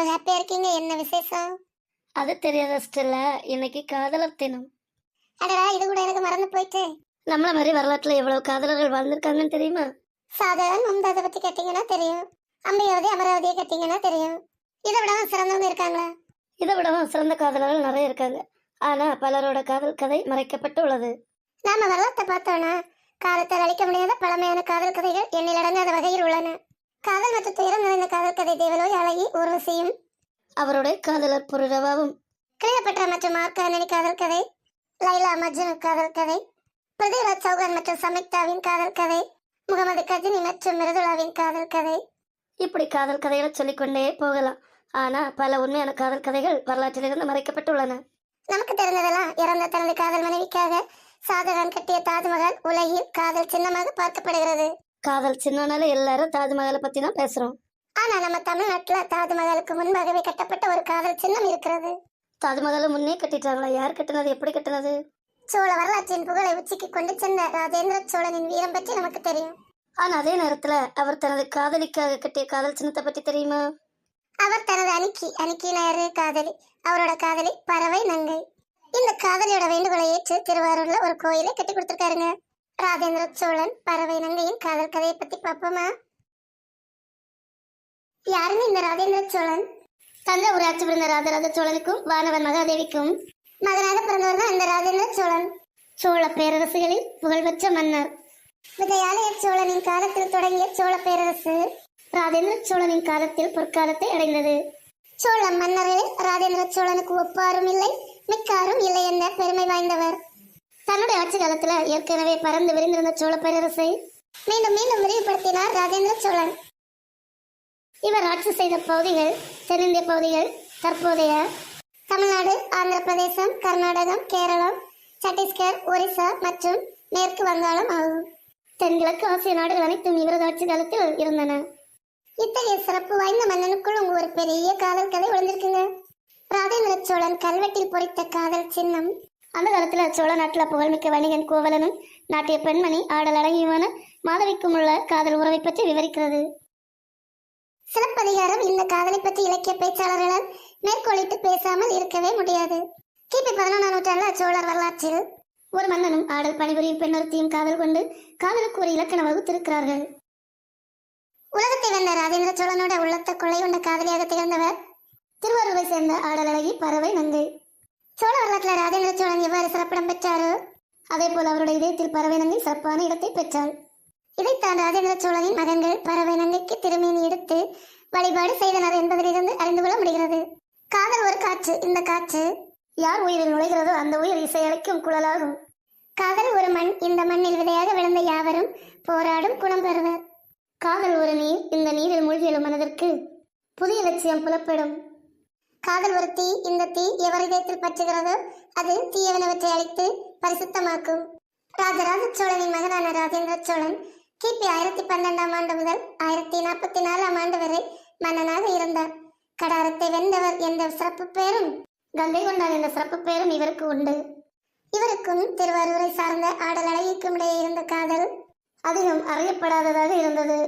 விசேஷம்? அது தெரியாத ஸ்டெல்லா இன்னைக்கு காதலர் தினம். அடடா இது கூட எனக்கு மறந்து போயிட்டு. நம்மள மாதிரி வரலாற்றுல எவ்வளவு காதலர்கள் வாழ்ந்திருக்காங்கன்னு தெரியுமா? சாதகன் மும்தாதை பத்தி கேட்டீங்கன்னா தெரியும். அம்பியாவதி அமராவதியை கேட்டீங்கன்னா தெரியும். இதை விட சிறந்தவங்க இருக்காங்களா? இதை விடவும் சிறந்த காதலர்கள் நிறைய இருக்காங்க. ஆனா பலரோட காதல் கதை மறைக்கப்பட்டு உள்ளது. நாம வரலாற்றை பார்த்தோம்னா காலத்தால் அழிக்க முடியாத பழமையான காதல் கதைகள் எண்ணில் அடங்காத வகையில் உள்ளன. காதல் மற்றும் துயரம் நிறைந்த காதல் கதை தேவலோய் அழகி ஊர்வசியும் அவருடைய காதலர் புருரவாவும் கிளியோபட்ரா மற்றும் மார்க் ஆண்டனி காதல் கதை லைலா மஜ்னு காதல் கதை பிருத்திவிராஜ் சௌகான் மற்றும் சமிக்தாவின் காதல் கதை முகமது கஜினி மற்றும் மிருதுளாவின் காதல் கதை. இப்படி காதல் கதைகளை சொல்லிக்கொண்டே போகலாம். ஆனா பல உண்மையான காதல் கதைகள் வரலாற்றிலிருந்து மறைக்கப்பட்டுள்ளன. நமக்கு தெரிந்ததெல்லாம் இறந்த தனது காதல் மனைவிக்காக ஷாஜகான் கட்டிய தாஜ்மஹால் உலகில் காதல் சின்னமாக பார்க்கப்படுகிறது. காதல் சின்னனால எல்லாரும் தாஜ்மஹாலை பத்தி தான் பேசுறோம். ஆனா நம்ம தமிழ்நாட்டுல தாஜ்மஹாலுக்கு முன்பாகவே கட்டப்பட்ட ஒரு காதல் சின்னம் இருக்கிறது. தாஜ்மஹாலை முன்னே கட்டிட்டாங்களா? யார் கட்டினது? எப்படி கட்டினது? சோழ வரலாற்றின் புகழை உச்சிக்கு கொண்டு சென்ற ராஜேந்திர சோழனின் வீரம் பற்றி நமக்கு தெரியும். ஆனா அதே நேரத்துல அவர் தனது காதலிக்காக கட்டிய காதல் சின்னத்தை பத்தி தெரியுமா? அவர் தனது அணிக்கி அணிக்கி நேரு காதலி அவரோட காதலி பறவை நங்கை. இந்த காதலியோட வேண்டுகோளை ஏற்று திருவாரூர்ல ஒரு கோயிலை கட்டி கொடுத்திருக்காருங்க. ராஜேந்திர சோழன் பறவை நங்கையின் காதல் கதையை பத்தி பார்ப்போமா? யாருன்னு இந்த ராஜேந்திர சோழன்? தஞ்சாவூர் ஆட்சி பிறந்த ராஜராஜ சோழனுக்கும் வானவன் மகாதேவிக்கும். மகனாக பிறந்தவர் தான் இந்த ராஜேந்திர சோழன். சோழ பேரரசுகளில் புகழ்பெற்ற மன்னர். விஜயாலய சோழனின் காலத்தில் தொடங்கிய சோழ பேரரசு ராஜேந்திர சோழனின் காலத்தில் பொற்காலத்தை அடைந்தது. சோழ மன்னர்களில் ராஜேந்திர சோழனுக்கு ஒப்பாரும் இல்லை மிக்காரும் இல்லை என்ற பெருமை வாய்ந்தவர். தன்னுடைய ஆட்சி காலத்துல ஏற்கனவே பறந்து விரிந்திருந்த சோழ பேரரசை மீண்டும் மீண்டும் விரிவுபடுத்தினார் ராஜேந்திர சோழன். இவர் ஆட்சி செய்த பகுதிகள் தென்னிந்திய பகுதிகள் தற்போதைய தமிழ்நாடு ஆந்திர பிரதேசம் கர்நாடகம் கேரளம் சத்தீஸ்கர் ஒரிசா மற்றும் மேற்கு வங்காளம் ஆகும். தென்கிழக்கு ஆசிய நாடுகள் அனைத்தும் இவரது ஆட்சி காலத்தில் இருந்தன. இத்தகைய சிறப்பு வாய்ந்த மன்னனுக்குள் உங்க ஒரு பெரிய காதல் கதை ஒளிஞ்சிருக்குங்க ராஜேந்திர சோழன் கல்வெட்டில் பொறித்த காதல் சின்னம் அந்த காலத்தில் சோழ நாட்டில் புகழ்மிக்க வணிகன் கோவலனும் நாட்டிய பெண்மணி ஆடல் அழகியுமான மாதவிக்கும் உள்ள காதல் உறவை பற்றி விவரிக்கிறது. சிலப்பதிகாரம் இந்த காதலை பற்றி இலக்கிய பேச்சாளர்களால் மேற்கோளிட்டு பேசாமல் இருக்கவே முடியாது. கிபி பதினொன்றாம் நூற்றாண்டு சோழர் வரலாற்றில் ஒரு மன்னனும் ஆடல் பணிபுரியும் பெண்ணொருத்தியும் காதல் கொண்டு காதலுக்கு ஒரு இலக்கண வகுத்திருக்கிறார்கள். உலகத்தை வென்ற ராஜேந்திர சோழனோட உள்ளத்தை கொள்ளை கொண்ட காதலியாக திகழ்ந்தவர் திருவாரூரை சேர்ந்த ஆடல் அழகி பறவை நங்கை சோழ வரலாற்றில் ராஜேந்திர சோழன் எவ்வாறு சிறப்பிடம் பெற்றாரோ? அதே போல் அவருடைய இதயத்தில் பறவை நங்கை சிறப்பான இடத்தை பெற்றாள். இதைத்தான் ராஜேந்திர சோழனின் மகன்கள் பறவை நங்கைக்கு திருமேனி எடுத்து வழிபாடு செய்தனர் என்பதிலிருந்து அறிந்து கொள்ள முடிகிறது. காதல் ஒரு காற்று இந்த காற்று யார் உயிரில் நுழைகிறதோ அந்த உயிர் இசையளிக்கும் குழலாகும். காதல் ஒரு மண் இந்த மண்ணில் விதையாக விழுந்த யாவரும் போராடும் குணம் பெறுவர். காதல் ஒரு நீர் இந்த நீரில் மூழ்கியலும் மனதிற்கு புதிய லட்சியம் புலப்படும். காதல் ஒரு தீ இந்த தீ எவர் இதயத்தில் பற்றுகிறதோ அது தீயவனவற்றை அழித்து பரிசுத்தமாக்கும். ராஜராஜ சோழனின் மகனான ராஜேந்திர சோழன் கிபி ஆயிரத்தி பன்னெண்டாம் ஆண்டு முதல் ஆயிரத்தி நாற்பத்தி நாலாம் ஆண்டு வரை மன்னனாக இருந்தார். கடாரத்தை வென்றவர் என்ற சிறப்பு பெயரும் கங்கை கொண்டான் என்ற சிறப்பு பெயரும் இவருக்கு உண்டு. இவருக்கும் திருவாரூரை சார்ந்த ஆடல் அழகிக்கும் இடையே இருந்த காதல் அதிகம் அறியப்படாததாக இருந்தது.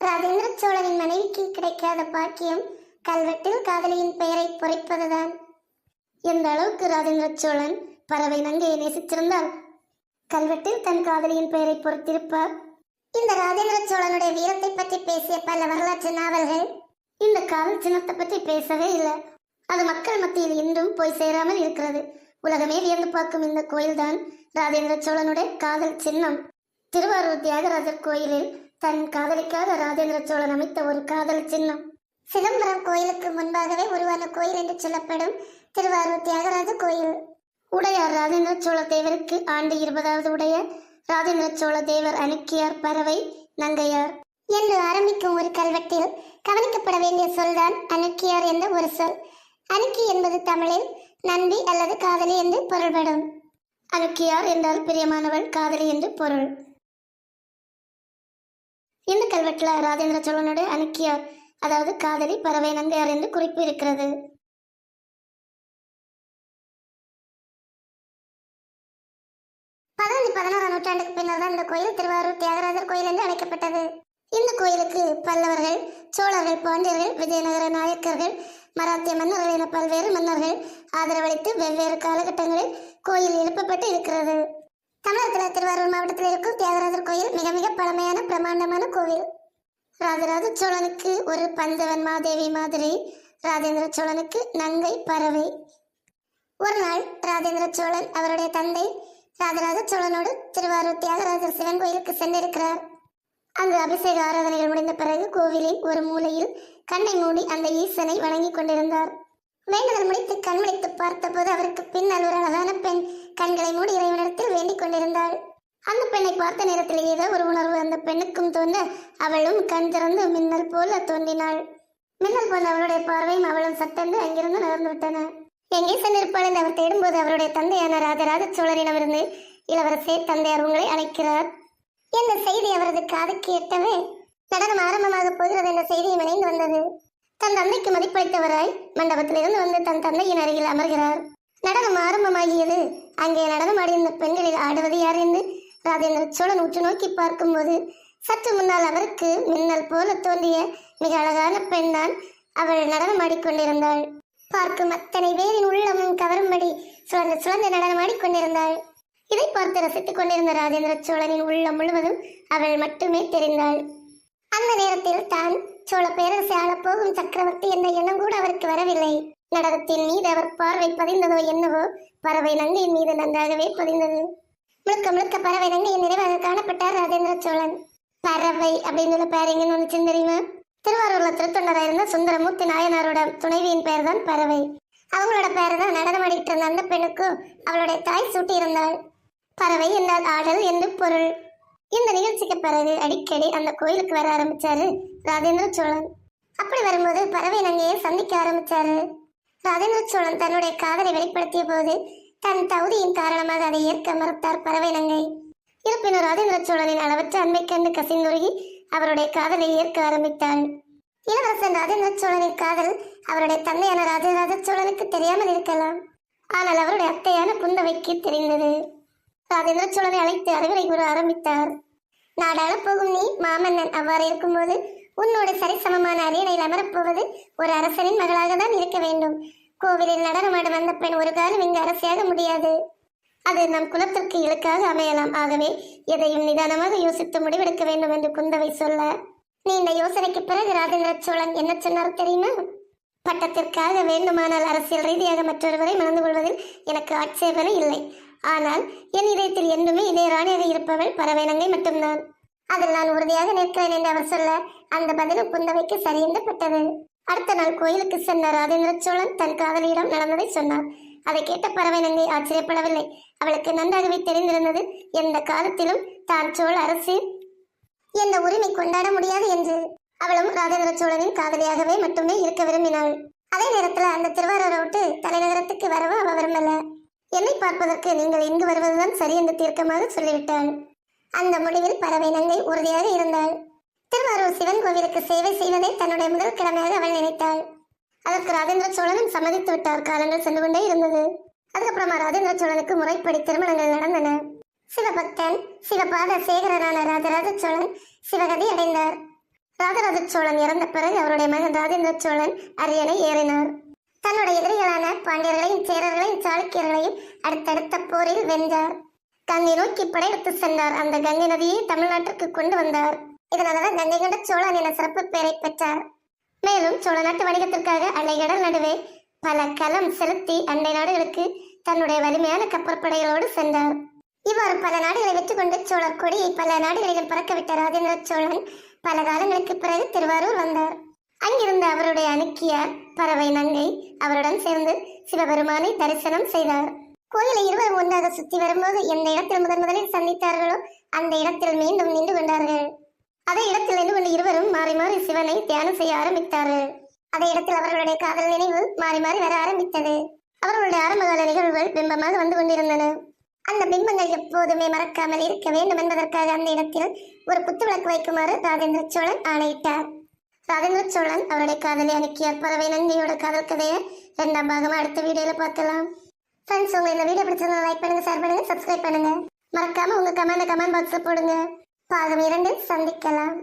ராஜேந்திர சோழனின் மனைவிக்கு கிடைக்காத பாக்கியம் கல்வெட்டில் காதலியின் பெயரை பொறைப்பதுதான். எந்த அளவுக்கு ராஜேந்திர சோழன் பறவை நங்கையை நேசித்திருந்தால் கல்வெட்டில் தன் காதலியின் பெயரை பொறுத்திருப்பார். இந்த ராஜேந்திர சோழனுடைய வீரத்தை பற்றி பேசிய பல வரலாற்று நாவல்கள் இந்த காதல் சின்னத்தை பற்றி பேசவே இல்லை. அது மக்கள் மத்தியில் இன்றும் போய் சேராமல் இருக்கிறது. உலகமே வியந்து பார்க்கும் இந்த கோயில்தான் ராஜேந்திர சோழனுடைய காதல் சின்னம். திருவாரூர் தியாகராஜர் கோயிலில் தன் காதலிக்காக ராஜேந்திர சோழன் அமைத்த ஒரு காதல் சின்னம். சிதம்பரம் கோயிலுக்கு முன்பாகவே உருவான கோயில் என்று சொல்லப்படும் திருவாரூர் தியாகராஜ கோயில். உடையார் ராஜேந்திர சோழ தேவருக்கு ஆண்டு இருபதாவது உடைய ராஜேந்திர சோழ தேவர் அணுக்கியார் பறவை நங்கையார். என்று ஆரம்பிக்கும் ஒரு கல்வெட்டில் கவனிக்கப்பட வேண்டிய சொல்தான் அணுக்கியார் என்ற ஒரு சொல். அணுக்கி என்பது தமிழில் நன்றி அல்லது காதலி என்று பொருள்படும். அனுக்கியார் என்றால் பிரியமானவள் காதலி என்று பொருள். இந்த கல்வெட்டுல ராஜேந்திர சோழனுடைய அணுக்கியார் அதாவது காதலி பறவை நங்கையார் என்று குறிப்பு இருக்கிறது. பதினஞ்சு பதினாறாம் நூற்றாண்டுக்கு பின்னர் தான் இந்த கோயில் திருவாரூர் தியாகராஜர் கோயில் என்று அழைக்கப்பட்டது. இந்த கோயிலுக்கு பல்லவர்கள் சோழர்கள் பாண்டியர்கள் விஜயநகர நாயக்கர்கள் மராத்திய மன்னர்கள் என பல்வேறு மன்னர்கள் ஆதரவளித்து வெவ்வேறு காலகட்டங்களில் கோயில் எழுப்பப்பட்டு இருக்கிறது. தமிழகத்தில் திருவாரூர் மாவட்டத்தில் இருக்கும் தியாகராஜர் கோயில் மிக மிக பழமையான பிரம்மாண்டமான கோவில். ராஜராஜ சோழனுக்கு ஒரு பஞ்சவன் மாதேவி மாதிரி. ராஜேந்திர சோழனுக்கு நங்கை பறவை. ஒரு நாள் ராஜேந்திர சோழன் அவருடைய தந்தை ராஜராஜ சோழனோடு திருவாரூர் தியாகராஜர் சிவன் கோயிலுக்கு சென்றிருக்கிறார். அங்கு அபிஷேக ஆராதனைகள் முடிந்த பிறகு கோவிலின் ஒரு மூலையில் கண்ணை மூடி அந்த ஈசனை வணங்கிக் கொண்டிருந்தார். வேண்டுதல் முடித்து கண்முடித்து பார்த்தபோது அவருக்கு பின்னால் ஒரு அழகான பெண் கண்களை மூடி இறைவனிடத்தில் வேண்டிக் கொண்டிருந்தாள். அந்த பெண்ணை பார்த்த நேரத்தில் ஏதோ ஒரு உணர்வு அந்த பெண்ணுக்கும் தோன்ற அவளும் கண் திறந்து மின்னல் போல தோன்றினாள். மின்னல் போல அவளுடைய பார்வையும் அவளும் சட்டென்று அங்கிருந்து நகர்ந்து விட்டன. எங்கே சென்றிருப்பாள் என்று அவர் தேடும்போது அவருடைய தந்தையான ராஜராஜ சோழரிடமிருந்து இளவரசே தந்தையார் உங்களை அழைக்கிறார். இந்த செய்தி அவரது காதுக்கு எட்டவே நடனம் ஆரம்பமாக போகிறது என்ற செய்தியும் இணைந்து வந்தது. தன் தந்தைக்கு மதிப்பளித்தவராய் மண்டபத்திலிருந்து வந்து தன் தந்தையின் அருகில் அமர்கிறார். நடனம் ஆரம்பமாகியது அங்கே நடனம் ஆடியிருந்த பெண்களில் ஆடுவது யார் என்று ராஜேந்திர சோழன் உற்று நோக்கி பார்க்கும்போது சற்று முன்னால் அவருக்கு மின்னல் போல தோன்றிய மிக அழகான பெண்தான் அவள் நடனம் ஆடிக்கொண்டிருந்தாள். பார்க்கும் அத்தனை பேரின் உள்ளமும் கவரும்படி சுழந்து சுழந்து நடனம் கொண்டிருந்தாள் இதை பார்த்து ரசித்துக் கொண்டிருந்த ராஜேந்திர சோழனின் உள்ளம் முழுவதும் அவள் மட்டுமே தெரிந்தாள். அந்த நேரத்தில் தான் சோழ பேரரசை ஆளப்போகும் சக்கரவர்த்தி என்ற எண்ணம் கூட அவருக்கு வரவில்லை. நடனத்தின் மீது அவர் பார்வை பதிந்ததோ என்னவோ பறவை நங்கையின் மீது நன்றாகவே பதிந்தது. முழுக்க முழுக்க பறவை நங்கையின் நிறைவாக காணப்பட்டார் ராஜேந்திர சோழன். பறவை அப்படின்னு சொல்ல பேர் எங்கன்னு வந்துச்சுன்னு தெரியுமா? திருவாரூர்ல திருத்தொண்டராக இருந்த சுந்தரமூர்த்தி நாயனாரோட துணைவியின் பெயர் தான் பறவை. அவங்களோட பேர் தான் நடனமாடிட்டு இருந்த அந்த பெண்ணுக்கும் அவளுடைய தாய் சூட்டி இருந்தாள். பறவை என்றால் ஆடல் என்று பொருள். இந்த நிகழ்ச்சிக்கு பிறகு அடிக்கடி அந்த கோயிலுக்கு வர ஆரம்பிச்சாரு ராஜேந்திர சோழன். அப்படி வரும்போது பறவை நங்கையை சந்திக்க ஆரம்பிச்சாரு. ராஜேந்திர சோழன் தன்னுடைய காதலை வெளிப்படுத்திய போது தன் தகுதியின் காரணமாக அதை ஏற்க மறுத்தார் பறவை நங்கை இருப்பினும் ராஜேந்திர சோழனின் அளவற்ற அன்பை கண்டு கசிந்துருகி அவருடைய காதலை ஏற்க ஆரம்பித்தாள் இளவரசன் ராஜேந்திர சோழனின் காதல் அவருடைய தந்தையான ராஜராஜ சோழனுக்கு தெரியாமல் இருக்கலாம். ஆனால் அவருடைய அத்தையான குந்தவைக்கு தெரிந்தது. ராஜேந்திர சோழனை அழைத்து அறிவுரை கூற ஆரம்பித்தார். நாடாள போகும் நீ மாமன்னன் அவ்வாறு இருக்கும்போது உன்னோடு சரிசமமான அரியணையில் அமரப்போவது ஒரு அரசனின் மகளாக தான் இருக்க வேண்டும். கோவிலில் நடனமாடும் அந்த பெண் ஒரு காலம் இங்கு அரசியாக முடியாது. அது நம் குலத்திற்கு இலக்காக அமையலாம். ஆகவே எதையும் நிதானமாக யோசித்து முடிவெடுக்க வேண்டும் என்று குந்தவை சொல்ல நீண்ட யோசனைக்கு பிறகு ராஜேந்திர சோழன் என்ன சொன்னார் தெரியுமா? பட்டத்திற்காக வேண்டுமானால் அரசியல் ரீதியாக மற்றொருவரை மணந்து கொள்வதில் எனக்கு ஆட்சேபனை இல்லை. ஆனால் என் இதயத்தில் என்றுமே இதே ராணியாக இருப்பவள் பறவைனங்கை மட்டும்தான். அதில் நான் உறுதியாக நிற்கிறேன் என்று அவர் சொல்ல அந்த பதிலும் குந்தவைக்கு சரியென்று பட்டது. அடுத்த நாள் கோயிலுக்கு சென்ற ராஜேந்திர சோழன் தன் காதலியிடம் நடந்ததை சொன்னார். அதை கேட்ட பறவை நங்கை ஆச்சரியப்படவில்லை. அவளுக்கு நன்றாகவே தெரிந்திருந்தது எந்த காலத்திலும் தான் சோழ அரசு எந்த உரிமை கொண்டாட முடியாது என்று. அவளும் ராஜேந்திர சோழனின் காதலியாகவே மட்டுமே இருக்க விரும்பினாள். அதே நேரத்தில் அந்த திருவாரூரை விட்டு தலைநகரத்துக்கு வரவும் அவ விரும்பல. என்னை பார்ப்பதற்கு நீங்கள் இங்கு வருவதுதான் சரி என்று தீர்க்கமாக சொல்லிவிட்டாள். அந்த முடிவில் பறவை நங்கை உறுதியாக இருந்தாள். திருவாரூர் சிவன் கோவிலுக்கு சேவை செய்வதே தன்னுடைய முதல் கடமையாக அவள் நினைத்தாள். அதற்கு ராஜேந்திர சோழனும் சம்மதித்து விட்டார். காலங்கள் சென்று கொண்டே இருந்தது. அதுக்கப்புறமா ராஜேந்திர சோழனுக்கு முறைப்படி திருமணங்கள் நடந்தன. சிவபக்தன் சிவபாத சேகரனான ராஜராஜ சோழன் சிவகதி அடைந்தார். ராஜராஜ சோழன் இறந்த பிறகு அவருடைய மகன் ராஜேந்திர சோழன் அரியணை ஏறினார். தன்னுடைய எதிரிகளான பாண்டியர்களையும் சேரர்களையும் சாளுக்கியர்களையும் அடுத்தடுத்த போரில் வென்றார். கங்கை நோக்கி படையெடுத்து சென்றார். அந்த கங்கை நதியை தமிழ்நாட்டிற்கு கொண்டு வந்தார். இதனாலதான் கங்கை கொண்ட சோழன் என சிறப்பு பெயரை பெற்றார். மேலும் சோழ நாட்டு வணிகத்திற்காக அலைகடல் நடுவே பல கலம் செலுத்தி அண்டை நாடுகளுக்கு தன்னுடைய வலிமையான கப்பற்படைகளோடு சென்றார். இவ்வாறு பல நாடுகளை வெற்றி கொண்டு சோழர் கொடியை பல நாடுகளிலும் பறக்கவிட்ட ராஜேந்திர சோழன் பல காலங்களுக்கு பிறகு திருவாரூர் வந்தார். அங்கிருந்து அவருடைய அணுக்கியார் பறவை நங்கை அவருடன் சேர்ந்து சிவபெருமானை தரிசனம் செய்தார். கோயிலை இருவரும் ஒன்றாக சுத்தி வரும்போது எந்த இடத்தில் முதன் முதலில் சந்தித்தார்களோ அந்த இடத்தில் மீண்டும் நின்று கொண்டார்கள். அதே இடத்தில் நின்று கொண்டு இருவரும் மாறி மாறி சிவனை தியானம் செய்ய ஆரம்பித்தார்கள். அதே இடத்தில் அவர்களுடைய காதல் நினைவு மாறி மாறி வர ஆரம்பித்தது. அவர்களுடைய ஆரம்பகால நிகழ்வுகள் பிம்பமாக வந்து கொண்டிருந்தன. அந்த பிம்பங்கள் எப்போதுமே மறக்காமல் இருக்க வேண்டும் என்பதற்காக அந்த இடத்தில் ஒரு புத்துவிளக்கு வைக்குமாறு ராஜேந்திர சோழன் ஆணையிட்டார். ராஜேந்திர சோழன் அவருடைய காதலை அணுக்கியார் பறவை நந்தியோட காதல் கதையை இரண்டாம் பாகமா அடுத்த வீடியோல பார்க்கலாம். ஃப்ரெண்ட்ஸ் உங்க இந்த வீடியோ பிடிச்சிருந்தா லைக் பண்ணுங்க ஷேர் பண்ணுங்க சப்ஸ்கிரைப் பண்ணுங்க. மறக்காம உங்க கமெண்ட் கமெண்ட் பாக்ஸ்ல போடுங்க. பாகம் இரண்டில் சந்திக்கலாம்.